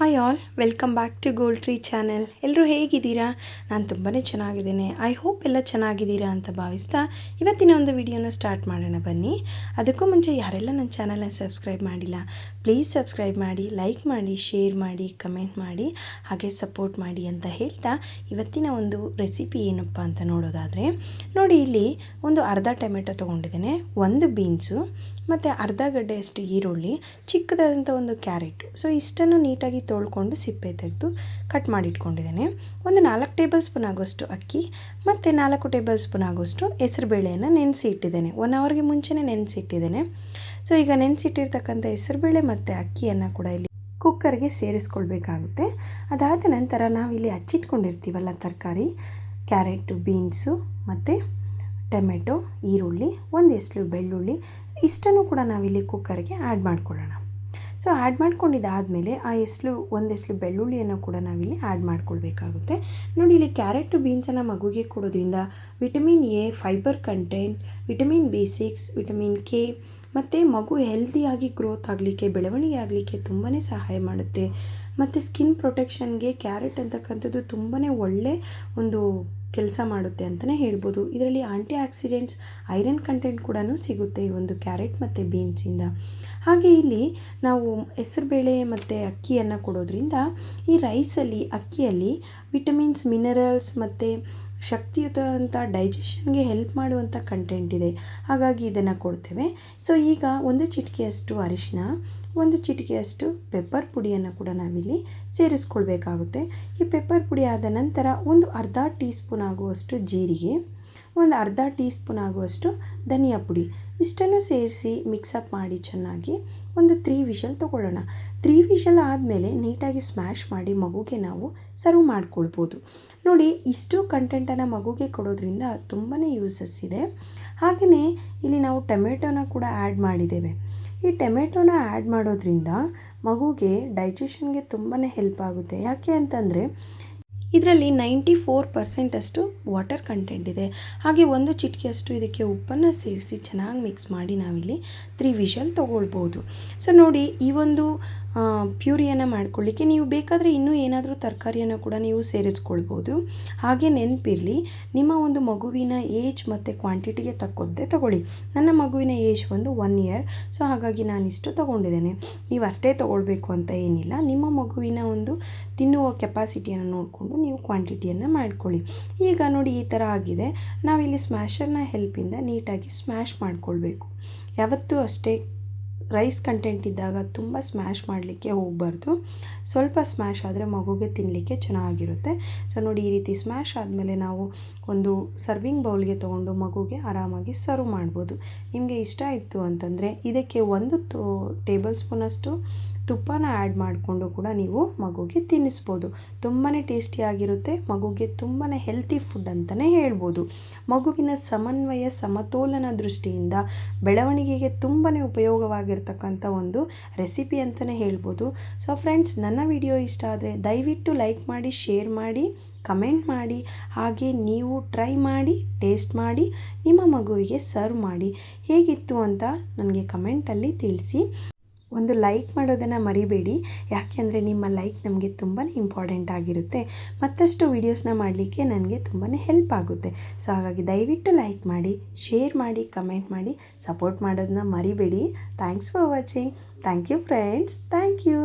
Hi all welcome back to gold tree channel ಎಲ್ಲರೂ ಹೇಗಿದ್ದೀರಾ? ನಾನು ತುಂಬಾ ಚೆನ್ನಾಗಿದ್ದೀನಿ. ಐ ಹೋಪ್ ಎಲ್ಲ ಚೆನ್ನಾಗಿದ್ದೀರಾ ಅಂತ ಭಾವಿಸ್ತಾ ಇವತ್ತಿನ ಒಂದು ವಿಡಿಯೋನ ಸ್ಟಾರ್ಟ್ ಮಾಡೋಣ ಬನ್ನಿ. ಅದಕ್ಕೂ ಮುಂಚೆ ಯಾರೆಲ್ಲ ನನ್ನ ಚಾನಲನ್ನು ಸಬ್ಸ್ಕ್ರೈಬ್ ಮಾಡಿಲ್ಲ ಪ್ಲೀಸ್ ಸಬ್ಸ್ಕ್ರೈಬ್ ಮಾಡಿ ಲೈಕ್ ಮಾಡಿ ಶೇರ್ ಮಾಡಿ ಕಮೆಂಟ್ ಮಾಡಿ, ಹಾಗೆ ಸಪೋರ್ಟ್ ಮಾಡಿ ಅಂತ ಹೇಳ್ತಾ ಇವತ್ತಿನ ಒಂದು ರೆಸಿಪಿ ಏನಪ್ಪ ಅಂತ ನೋಡೋದಾದರೆ, ನೋಡಿ ಇಲ್ಲಿ ಒಂದು ಅರ್ಧ ಟೊಮೆಟೊ ತೊಗೊಂಡಿದ್ದೇನೆ, ಒಂದು ಬೀನ್ಸು, ಮತ್ತು ಅರ್ಧ ಗಡ್ಡೆಯಷ್ಟು ಈರುಳ್ಳಿ ಚಿಕ್ಕದಾದಂಥ ಒಂದು ಕ್ಯಾರೆಟ್. ಸೊ ಇಷ್ಟನ್ನು ನೀಟಾಗಿ ತೊಳ್ಕೊಂಡು ಸಿಪ್ಪೆ ತೆಗೆದು ಕಟ್ ಮಾಡಿ ಇಟ್ಕೊಂಡಿದ್ದೇನೆ ಒಂದು ನಾಲ್ಕು ಟೇಬಲ್ ಸ್ಪೂನ್ ಆಗೋಷ್ಟು ಅಕ್ಕಿ ಮತ್ತು ನಾಲ್ಕು ಟೇಬಲ್ ಸ್ಪೂನ್ ಆಗೋಷ್ಟು ಹೆಸರುಬೇಳೆಯನ್ನು ನೆನೆಸಿ ಇಟ್ಟಿದ್ದೇನೆ ಒನ್ ಅವರ್ಗೆ ಮುಂಚೆನೇ ನೆನೆಸಿ ಇಟ್ಟಿದ್ದೇನೆ ಸೊ ಈಗ ನೆನೆಸಿಟ್ಟಿರ್ತಕ್ಕಂಥ ಹೆಸರುಬೇಳೆ ಮತ್ತು ಅಕ್ಕಿಯನ್ನು ಕೂಡ ಇಲ್ಲಿ ಕುಕ್ಕರ್ಗೆ ಸೇರಿಸ್ಕೊಳ್ಬೇಕಾಗುತ್ತೆ. ಅದಾದ ನಂತರ ನಾವಿಲ್ಲಿ ಹಚ್ಚಿಟ್ಕೊಂಡಿರ್ತೀವಲ್ಲ ತರಕಾರಿ, ಕ್ಯಾರೆಟು, ಬೀನ್ಸು ಮತ್ತು ಟೊಮೆಟೊ, ಈರುಳ್ಳಿ ಒಂದು ಎಸಳು ಬೆಳ್ಳುಳ್ಳಿ, ಇಷ್ಟನ್ನು ಕೂಡ ನಾವಿಲ್ಲಿ ಕುಕ್ಕರ್ಗೆ ಆ್ಯಡ್ ಮಾಡ್ಕೊಳ್ಳೋಣ. ಸೊ ಆ್ಯಡ್ ಮಾಡ್ಕೊಂಡಿದ್ದಾದಮೇಲೆ ಆ ಎಸ್ಲು, ಒಂದು ಎಸ್ಲು ಬೆಳ್ಳುಳ್ಳಿಯನ್ನು ಕೂಡ ನಾವಿಲ್ಲಿ ಆ್ಯಡ್ ಮಾಡ್ಕೊಳ್ಬೇಕಾಗುತ್ತೆ. ನೋಡಿ, ಇಲ್ಲಿ ಕ್ಯಾರೆಟು ಬೀನ್ಸನ್ನು ಮಗುಗೆ ಕೊಡೋದ್ರಿಂದ vitamin A fibre content vitamin B six vitamin K ಮತ್ತು ಮಗು ಹೆಲ್ದಿಯಾಗಿ ಗ್ರೋತ್ ಆಗಲಿಕ್ಕೆ, ಬೆಳವಣಿಗೆ ಆಗಲಿಕ್ಕೆ ತುಂಬಾ ಸಹಾಯ ಮಾಡುತ್ತೆ. ಮತ್ತು ಸ್ಕಿನ್ ಪ್ರೊಟೆಕ್ಷನ್ಗೆ ಕ್ಯಾರೆಟ್ ಅಂತಕ್ಕಂಥದ್ದು ತುಂಬಾ ಒಳ್ಳೆ ಒಂದು ಕೆಲಸ ಮಾಡುತ್ತೆ ಅಂತಲೇ ಹೇಳ್ಬೋದು. ಇದರಲ್ಲಿ ಆಂಟಿ ಆಕ್ಸಿಡೆಂಟ್ಸ್ ಐರನ್ ಕಂಟೆಂಟ್ ಕೂಡ ಸಿಗುತ್ತೆ ಈ ಒಂದು ಕ್ಯಾರೆಟ್ ಮತ್ತು ಬೀನ್ಸಿಂದ. ಹಾಗೆ ಇಲ್ಲಿ ನಾವು ಹೆಸರುಬೇಳೆ ಮತ್ತು ಅಕ್ಕಿಯನ್ನು ಕೊಡೋದ್ರಿಂದ ಈ ರೈಸಲ್ಲಿ, ಅಕ್ಕಿಯಲ್ಲಿ ವಿಟಮಿನ್ಸ್, ಮಿನರಲ್ಸ್ ಮತ್ತು ಶಕ್ತಿಯುತವಂಥ ಡೈಜೆಷನ್ಗೆ ಹೆಲ್ಪ್ ಮಾಡುವಂಥ ಕಂಟೆಂಟ್ ಇದೆ. ಹಾಗಾಗಿ ಇದನ್ನು ಕೊಡ್ತೇವೆ. ಸೊ ಈಗ ಒಂದು ಚಿಟಿಕೆಯಷ್ಟು ಅರಿಶಿನ ಒಂದು ಚಿಟಿಕೆಯಷ್ಟು ಪೆಪ್ಪರ್ ಪುಡಿಯನ್ನು ಕೂಡ ನಾವಿಲ್ಲಿ ಸೇರಿಸ್ಕೊಳ್ಬೇಕಾಗುತ್ತೆ. ಈ ಪೆಪ್ಪರ್ ಪುಡಿ ಆದ ನಂತರ ಒಂದು ಅರ್ಧ ಟೀ ಸ್ಪೂನ್ ಆಗುವಷ್ಟು ಜೀರಿಗೆ, ಒಂದು ಅರ್ಧ ಟೀ ಸ್ಪೂನ್ ಆಗುವಷ್ಟು ಧನಿಯಾ ಪುಡಿ. ಇಷ್ಟನ್ನು ಸೇರಿಸಿ ಮಿಕ್ಸಪ್ ಮಾಡಿ ಚೆನ್ನಾಗಿ ಒಂದು ತ್ರೀ ವಿಷಲ್ ತೊಗೊಳ್ಳೋಣ. ತ್ರೀ ವಿಷಲ್ ಆದಮೇಲೆ ನೀಟಾಗಿ ಸ್ಮ್ಯಾಶ್ ಮಾಡಿ ಮಗುಗೆ ನಾವು ಸರ್ವ್ ಮಾಡ್ಕೊಳ್ಬೋದು. ನೋಡಿ, ಇಷ್ಟು ಕಂಟೆಂಟನ್ನು ಮಗುಗೆ ಕೊಡೋದ್ರಿಂದ ತುಂಬಾ ಯೂಸಸ್ ಇದೆ. ಹಾಗೆಯೇ ಇಲ್ಲಿ ನಾವು ಟೊಮೆಟೊನ ಕೂಡ ಆ್ಯಡ್ ಮಾಡಿದ್ದೇವೆ. ಈ ಟೊಮೆಟೊನ ಆ್ಯಡ್ ಮಾಡೋದ್ರಿಂದ ಮಗುಗೆ ಡೈಜೆಷನ್ಗೆ ತುಂಬಾ ಹೆಲ್ಪ್ ಆಗುತ್ತೆ. ಯಾಕೆ ಅಂತಂದರೆ ಇದರಲ್ಲಿ ನೈಂಟಿ ಫೋರ್ ಪರ್ಸೆಂಟಷ್ಟು ವಾಟರ್ ಕಂಟೆಂಟ್ ಇದೆ. ಹಾಗೆ ಒಂದು ಚಿಟಿಕೆಯಷ್ಟು ಇದಕ್ಕೆ ಉಪ್ಪನ್ನು ಸೇರಿಸಿ ಚೆನ್ನಾಗಿ ಮಿಕ್ಸ್ ಮಾಡಿ ನಾವಿಲ್ಲಿ ತ್ರೀ ವಿಷಲ್ ತೊಗೊಳ್ಬೋದು. ಸೊ ನೋಡಿ ಈ ಒಂದು ಪ್ಯೂರಿಯನ್ನು ಮಾಡ್ಕೊಳ್ಳಿಕ್ಕೆ ನೀವು ಬೇಕಾದರೆ ಇನ್ನೂ ಏನಾದರೂ ತರಕಾರಿಯನ್ನು ಕೂಡ ನೀವು ಸೇರಿಸ್ಕೊಳ್ಬೋದು. ಹಾಗೆ ನೆನಪಿರಲಿ, ನಿಮ್ಮ ಒಂದು ಮಗುವಿನ ಏಜ್ ಮತ್ತು ಕ್ವಾಂಟಿಟಿಗೆ ತಕ್ಕಂತೆ ತಗೊಳ್ಳಿ. ನನ್ನ ಮಗುವಿನ ಏಜ್ ಒಂದು ಒನ್ ಇಯರ್, ಸೊ ಹಾಗಾಗಿ ನಾನು ಇಷ್ಟು ತೊಗೊಂಡಿದ್ದೇನೆ. ನೀವು ಅಷ್ಟೇ ತೊಗೊಳ್ಬೇಕು ಅಂತ ಏನಿಲ್ಲ. ನಿಮ್ಮ ಮಗುವಿನ ಒಂದು ತಿನ್ನುವ ಕೆಪಾಸಿಟಿಯನ್ನು ನೋಡಿಕೊಂಡು ನೀವು ಕ್ವಾಂಟಿಟಿಯನ್ನು ಮಾಡ್ಕೊಳ್ಳಿ. ಈಗ ನೋಡಿ ಈ ಥರ ಆಗಿದೆ. ನಾವಿಲ್ಲಿ ಸ್ಮ್ಯಾಷರ್ನ ಹೆಲ್ಪಿಂದ ನೀಟಾಗಿ ಸ್ಮ್ಯಾಶ್ ಮಾಡ್ಕೊಳ್ಬೇಕು. ಯಾವತ್ತೂ ಅಷ್ಟೇ ರೈಸ್ ಕಂಟೆಂಟ್ ಇದ್ದಾಗ ತುಂಬ ಸ್ಮ್ಯಾಶ್ ಮಾಡಲಿಕ್ಕೆ ಹೋಗಬಾರ್ದು. ಸ್ವಲ್ಪ ಸ್ಮ್ಯಾಶ್ ಆದರೆ ಮಗುಗೆ ತಿನ್ನಲಿಕ್ಕೆ ಚೆನ್ನಾಗಿರುತ್ತೆ. ಸೊ ನೋಡಿ ಈ ರೀತಿ ಸ್ಮ್ಯಾಶ್ ಆದಮೇಲೆ ನಾವು ಒಂದು ಸರ್ವಿಂಗ್ ಬೌಲ್ಗೆ ತೊಗೊಂಡು ಮಗುಗೆ ಆರಾಮಾಗಿ ಸರ್ವ್ ಮಾಡ್ಬೋದು. ನಿಮಗೆ ಇಷ್ಟ ಇತ್ತು ಅಂತಂದರೆ ಇದಕ್ಕೆ ಒಂದು ಟೇಬಲ್ ಸ್ಪೂನಷ್ಟು ತುಪ್ಪನ ಆ್ಯಡ್ ಮಾಡಿಕೊಂಡು ಕೂಡ ನೀವು ಮಗುಗೆ ತಿನ್ನಿಸ್ಬೋದು. ತುಂಬಾ ಟೇಸ್ಟಿಯಾಗಿರುತ್ತೆ ಮಗುಗೆ ತುಂಬಾ ಹೆಲ್ತಿ ಫುಡ್ ಅಂತಲೇ ಹೇಳ್ಬೋದು. ಮಗುವಿನ ಸಮನ್ವಯ, ಸಮತೋಲನ ದೃಷ್ಟಿಯಿಂದ ಬೆಳವಣಿಗೆಗೆ ತುಂಬಾ ಉಪಯೋಗವಾಗಿರ್ತಕ್ಕಂಥ ಒಂದು ರೆಸಿಪಿ ಅಂತಲೇ ಹೇಳ್ಬೋದು. ಸೊ ಫ್ರೆಂಡ್ಸ್ ನನ್ನ ವಿಡಿಯೋ ಇಷ್ಟ ಆದರೆ ದಯವಿಟ್ಟು ಲೈಕ್ ಮಾಡಿ ಶೇರ್ ಮಾಡಿ ಕಮೆಂಟ್ ಮಾಡಿ, ಹಾಗೆ ನೀವು ಟ್ರೈ ಮಾಡಿ ಟೇಸ್ಟ್ ಮಾಡಿ, ನಿಮ್ಮ ಮಗುವಿಗೆ ಸರ್ವ್ ಮಾಡಿ. ಹೇಗಿತ್ತು ಅಂತ ನನಗೆ ಕಮೆಂಟಲ್ಲಿ ತಿಳಿಸಿ. ಒಂದು ಲೈಕ್ ಮಾಡೋದನ್ನು ಮರಿಬೇಡಿ. ಯಾಕೆಂದರೆ ನಿಮ್ಮ ಲೈಕ್ ನಮಗೆ ತುಂಬಾ ಇಂಪಾರ್ಟೆಂಟ್ ಆಗಿರುತ್ತೆ. ಮತ್ತಷ್ಟು ವೀಡಿಯೋಸ್ನ ಮಾಡಲಿಕ್ಕೆ ನನಗೆ ತುಂಬಾ ಹೆಲ್ಪ್ ಆಗುತ್ತೆ. ಸೊ ಹಾಗಾಗಿ ದಯವಿಟ್ಟು ಲೈಕ್ ಮಾಡಿ ಶೇರ್ ಮಾಡಿ ಕಮೆಂಟ್ ಮಾಡಿ ಸಪೋರ್ಟ್ ಮಾಡೋದನ್ನ ಮರಿಬೇಡಿ. Thanks for watching thank you friends thank you